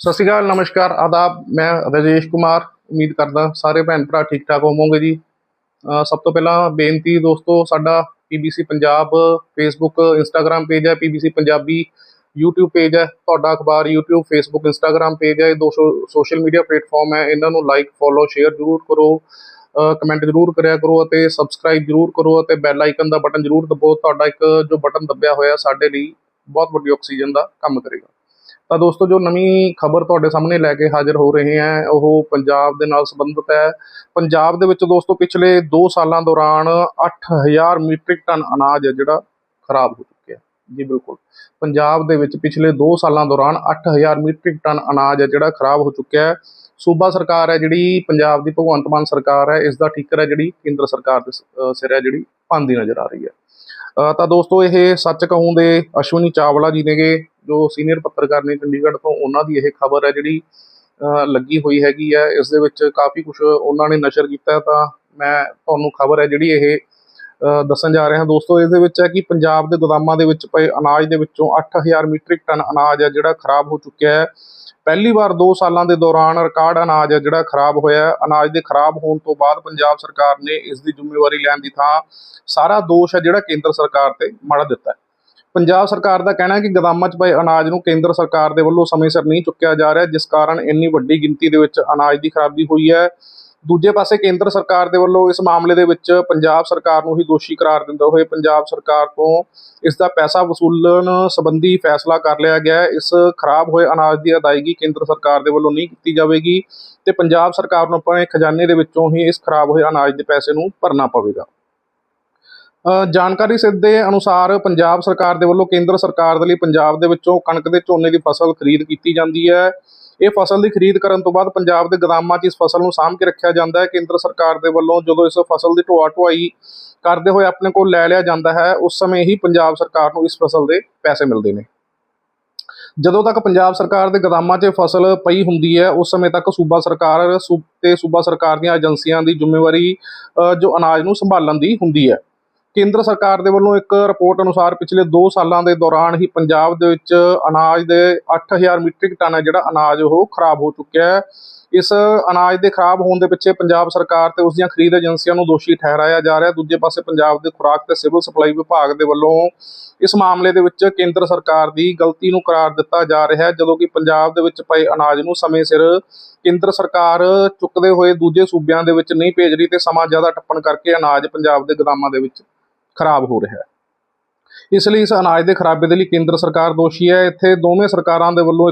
ਸਤਿ ਸ਼੍ਰੀ ਅਕਾਲ, ਨਮਸਕਾਰ, ਆਦਾਬ। ਮੈਂ ਰਜੇਸ਼ ਕੁਮਾਰ, ਉਮੀਦ ਕਰਦਾ ਸਾਰੇ ਭੈਣ ਭਰਾ ਠੀਕ ਠਾਕ ਹੋਵੋਗੇ ਜੀ। ਸਭ ਤੋਂ ਪਹਿਲਾਂ ਬੇਨਤੀ ਦੋਸਤੋ, ਸਾਡਾ PBC Punjab Facebook Instagram page ਹੈ ਪੀਬੀਸੀ ਪੰਜਾਬੀ YouTube ਪੇਜ ਹੈ। ਤੁਹਾਡਾ ਅਖਬਾਰ YouTube, Facebook, Instagram ਪੇਜ ਹੈ। ਇਹ ਦੋ ਸੋਸ਼ਲ ਮੀਡੀਆ ਪਲੇਟਫਾਰਮ ਹੈ। ਇਹਨਾਂ ਨੂੰ ਲਾਈਕ ਫੋਲੋ ਸ਼ੇਅਰ ਜ਼ਰੂਰ ਕਰੋ। ਕਮੈਂਟ ਜ਼ਰੂਰ ਕਰਿਆ ਕਰੋ ਅਤੇ ਸਬਸਕ੍ਰਾਈਬ ਜ਼ਰੂਰ ਕਰੋ ਅਤੇ ਬੈਲ ਆਈਕਨ ਦਾ ਬਟਨ ਜ਼ਰੂਰ ਦਬਾਓ ਤੁਹਾਡਾ ਇੱਕ ਜੋ ਬਟਨ ਦੱਬਿਆ ਹੋਇਆ ਸਾਡੇ ਲਈ ਬਹੁਤ ਵੱਡੀ ਆਕਸੀਜਨ ਦਾ ਕੰਮ ਕਰੇਗਾ। ਤਾਂ ਦੋਸਤੋ, ਜੋ ਨਵੀਂ ਖਬਰ ਤੁਹਾਡੇ ਸਾਹਮਣੇ ਲੈ ਕੇ ਹਾਜ਼ਰ ਹੋ ਰਹੇ ਹਾਂ, ਉਹ ਪੰਜਾਬ ਦੇ ਨਾਲ ਸੰਬੰਧਿਤ ਹੈ। ਪੰਜਾਬ ਦੇ ਵਿੱਚ ਦੋਸਤੋ, ਪਿਛਲੇ 2 ਸਾਲਾਂ ਦੌਰਾਨ 8000 ਮੀਟ੍ਰਿਕ ਟਨ ਅਨਾਜ ਹੈ ਜਿਹੜਾ ਖਰਾਬ ਹੋ ਚੁੱਕਿਆ ਜੀ ਬਿਲਕੁਲ। ਪੰਜਾਬ ਦੇ ਵਿੱਚ ਪਿਛਲੇ 2 ਸਾਲਾਂ ਦੌਰਾਨ 8000 ਮੀਟ੍ਰਿਕ ਟਨ ਅਨਾਜ ਹੈ ਜਿਹੜਾ ਖਰਾਬ ਹੋ ਚੁੱਕਿਆ ਹੈ। ਸੂਬਾ ਸਰਕਾਰ ਹੈ ਜਿਹੜੀ, ਪੰਜਾਬ ਦੀ ਭਗਵੰਤ ਮਾਨ ਸਰਕਾਰ ਹੈ, ਇਸ ਦਾ ਠੀਕਰ ਹੈ ਜਿਹੜੀ, ਕੇਂਦਰ ਸਰਕਾਰ ਦੇ ਸਿਰ ਹੈ ਜਿਹੜੀ ਪਾਉਂਦੀ ਨਜ਼ਰ ਆ ਰਹੀ ਹੈ। ਤਾਂ ਦੋਸਤੋ, ਇਹ ਸੱਚ ਕਹੂੰ ਦੇ ਅਸ਼ਵਨੀ ਚਾਵਲਾ ਜੀ ਨੇਗੇ। ਜੋ ਸੀਨੀਅਰ ਪੱਤਰਕਾਰ ਨੇ ਚੰਡੀਗੜ੍ਹ ਤੋਂ ਉਹਨਾਂ ਦੀ ਇਹ ਖਬਰ ਹੈ ਜਿਹੜੀ ਲੱਗੀ ਹੋਈ ਹੈਗੀ ਹੈ, ਇਸ ਦੇ ਵਿੱਚ ਕਾਫੀ ਕੁਝ ਉਹਨਾਂ ਨੇ ਨਸ਼ਰ ਕੀਤਾ ਤਾਂ ਮੈਂ ਤੁਹਾਨੂੰ ਖਬਰ ਹੈ ਜਿਹੜੀ ਇਹ ਦੱਸਣ ਜਾ ਰਿਹਾ ਦੋਸਤੋ ਇਹਦੇ ਵਿੱਚ ਹੈ ਕਿ ਪੰਜਾਬ ਦੇ ਗੋਦਾਮਾਂ ਦੇ ਵਿੱਚ ਪਏ ਅਨਾਜ ਦੇ ਵਿੱਚੋਂ 8000 ਮੀਟ੍ਰਿਕ ਟਨ ਅਨਾਜ ਹੈ ਜਿਹੜਾ ਖਰਾਬ ਹੋ ਚੁੱਕਿਆ ਹੈ। ਪਹਿਲੀ ਵਾਰ 2 ਸਾਲਾਂ ਦੇ ਦੌਰਾਨ ਰਿਕਾਰਡ ਅਨਾਜ ਹੈ ਜਿਹੜਾ ਖਰਾਬ ਹੋਇਆ ਅਨਾਜ ਦੇ ਖਰਾਬ ਹੋਣ ਤੋਂ ਬਾਅਦ ਪੰਜਾਬ ਸਰਕਾਰ ਨੇ ਇਸ ਦੀ ਜ਼ਿੰਮੇਵਾਰੀ ਲੈਣ ਦੀ ਥਾਂ ਸਾਰਾ ਦੋਸ਼ ਹੈ ਜਿਹੜਾ ਕੇਂਦਰ ਸਰਕਾਰ ਤੇ ਮੜ ਦਿੱਤਾ ਹੈ। ਪੰਜਾਬ ਸਰਕਾਰ ਦਾ ਕਹਿਣਾ ਹੈ ਕਿ ਗਦਾਮਾਂ 'ਚ ਪਏ ਅਨਾਜ ਨੂੰ ਕੇਂਦਰ ਸਰਕਾਰ ਦੇ ਵੱਲੋਂ ਸਮੇਂ ਸਿਰ ਨਹੀਂ ਚੁੱਕਿਆ ਜਾ ਰਿਹਾ, ਜਿਸ ਕਾਰਨ ਇੰਨੀ ਵੱਡੀ ਗਿਣਤੀ ਦੇ ਵਿੱਚ ਅਨਾਜ ਦੀ ਖਰਾਬੀ ਹੋਈ ਹੈ। ਦੂਜੇ ਪਾਸੇ ਕੇਂਦਰ ਸਰਕਾਰ ਦੇ ਵੱਲੋਂ ਇਸ ਮਾਮਲੇ ਦੇ ਵਿੱਚ ਪੰਜਾਬ ਸਰਕਾਰ ਨੂੰ ਹੀ ਦੋਸ਼ੀ ਕਰਾਰ ਦਿੰਦੇ ਹੋਏ ਪੰਜਾਬ ਸਰਕਾਰ ਤੋਂ ਇਸ ਦਾ ਪੈਸਾ ਵਸੂਲਣ ਸੰਬੰਧੀ ਫੈਸਲਾ ਕਰ ਲਿਆ ਗਿਆ ਹੈ। ਇਸ ਖਰਾਬ ਹੋਏ ਅਨਾਜ ਦੀ ਅਦਾਇਗੀ ਕੇਂਦਰ ਸਰਕਾਰ ਦੇ ਵੱਲੋਂ ਨਹੀਂ ਕੀਤੀ ਜਾਵੇਗੀ ਤੇ ਪੰਜਾਬ ਸਰਕਾਰ ਨੂੰ ਆਪਣੇ ਖਜ਼ਾਨੇ ਦੇ ਵਿੱਚੋਂ ਹੀ ਇਸ ਖਰਾਬ ਹੋਏ ਅਨਾਜ ਦੇ ਪੈਸੇ ਨੂੰ ਭਰਨਾ ਪਵੇਗਾ। ਜਾਣਕਾਰੀ ਸਿੱਧੇ ਅਨੁਸਾਰ ਪੰਜਾਬ ਸਰਕਾਰ ਦੇ ਵੱਲੋਂ ਕੇਂਦਰ ਸਰਕਾਰ ਦੇ ਲਈ ਪੰਜਾਬ ਦੇ ਵਿੱਚੋਂ ਕਣਕ ਦੇ ਝੋਨੇ ਦੀ ਫਸਲ ਖਰੀਦ ਕੀਤੀ ਜਾਂਦੀ ਹੈ। ਇਹ ਫਸਲ ਦੀ ਖਰੀਦ ਕਰਨ ਤੋਂ ਬਾਅਦ ਪੰਜਾਬ ਦੇ ਗੋਦਾਮਾਂ 'ਚ ਇਸ ਫਸਲ ਨੂੰ ਸਾਂਭ ਕੇ ਰੱਖਿਆ ਜਾਂਦਾ ਹੈ। ਕੇਂਦਰ ਸਰਕਾਰ ਦੇ ਵੱਲੋਂ ਜਦੋਂ ਇਸ ਫਸਲ ਦੀ ਢੋਆ ਢੁਆਈ ਕਰਦੇ ਹੋਏ ਆਪਣੇ ਕੋਲ ਲੈ ਲਿਆ ਜਾਂਦਾ ਹੈ, ਉਸ ਸਮੇਂ ਹੀ ਪੰਜਾਬ ਸਰਕਾਰ ਨੂੰ ਇਸ ਫਸਲ ਦੇ ਪੈਸੇ ਮਿਲਦੇ ਨੇ। ਜਦੋਂ ਤੱਕ ਪੰਜਾਬ ਸਰਕਾਰ ਦੇ ਗੋਦਾਮਾਂ 'ਚ ਫਸਲ ਪਈ ਹੁੰਦੀ ਹੈ, ਉਸ ਸਮੇਂ ਤੱਕ ਸੂਬਾ ਸਰਕਾਰ, ਸੂ- ਤੇ ਸੂਬਾ ਸਰਕਾਰ ਦੀਆਂ ਏਜੰਸੀਆਂ ਦੀ ਜ਼ਿੰਮੇਵਾਰੀ ਜੋ ਅਨਾਜ ਨੂੰ ਸੰਭਾਲਣ ਦੀ ਹੁੰਦੀ ਹੈ। ਕੇਂਦਰ ਸਰਕਾਰ ਦੇ ਵੱਲੋਂ ਇੱਕ ਰਿਪੋਰਟ ਅਨੁਸਾਰ ਪਿਛਲੇ 2 ਸਾਲਾਂ ਦੇ ਦੌਰਾਨ ਹੀ ਪੰਜਾਬ ਦੇ ਵਿੱਚ ਅਨਾਜ ਦੇ 8000 ਮੀਟ੍ਰਿਕ ਟਨ ਹੈ ਜਿਹੜਾ ਅਨਾਜ ਉਹ ਖਰਾਬ ਹੋ ਚੁੱਕਿਆ ਹੈ। ਇਸ ਅਨਾਜ ਦੇ ਖਰਾਬ ਹੋਣ ਦੇ ਪਿੱਛੇ ਪੰਜਾਬ ਸਰਕਾਰ ਤੇ ਉਸ ਦੀਆਂ ਖਰੀਦ ਏਜੰਸੀਆਂ ਨੂੰ ਦੋਸ਼ੀ ਠਹਿਰਾਇਆ ਜਾ ਰਿਹਾ ਦੂਜੇ ਪਾਸੇ ਪੰਜਾਬ ਦੇ ਖੁਰਾਕ ਤੇ ਸਿਵਲ ਸਪਲਾਈ ਵਿਭਾਗ ਦੇ ਵੱਲੋਂ ਇਸ ਮਾਮਲੇ ਦੇ ਵਿੱਚ ਕੇਂਦਰ ਸਰਕਾਰ ਦੀ ਗਲਤੀ ਨੂੰ ਕਰਾਰ ਦਿੱਤਾ ਜਾ ਰਿਹਾ ਹੈ। ਜਦੋਂ ਕਿ ਪੰਜਾਬ ਦੇ ਵਿੱਚ ਪਏ ਅਨਾਜ ਨੂੰ ਸਮੇਂ ਸਿਰ ਕੇਂਦਰ ਸਰਕਾਰ ਚੁੱਕਦੇ ਹੋਏ ਦੂਜੇ ਸੂਬਿਆਂ ਦੇ ਵਿੱਚ ਨਹੀਂ ਭੇਜ ਰਹੀ ਤੇ ਸਮਾਂ ਜ਼ਿਆਦਾ ਟੱਪਣ ਕਰਕੇ ਅਨਾਜ ਪੰਜਾਬ ਦੇ ਗੋਦਾਮਾਂ ਦੇ ਵਿੱਚ ਖਰਾਬ ਹੋ ਰਿਹਾ ਹੈ। ਇਸ ਲਈ ਇਸ ਅਨਾਜ ਦੇ ਖਰਾਬੇ ਦੇ ਲਈ ਕੇਂਦਰ ਸਰਕਾਰ ਦੋਸ਼ੀ ਹੈ। ਇੱਥੇ ਦੋਵੇਂ ਸਰਕਾਰਾਂ ਦੇ ਵੱਲੋਂ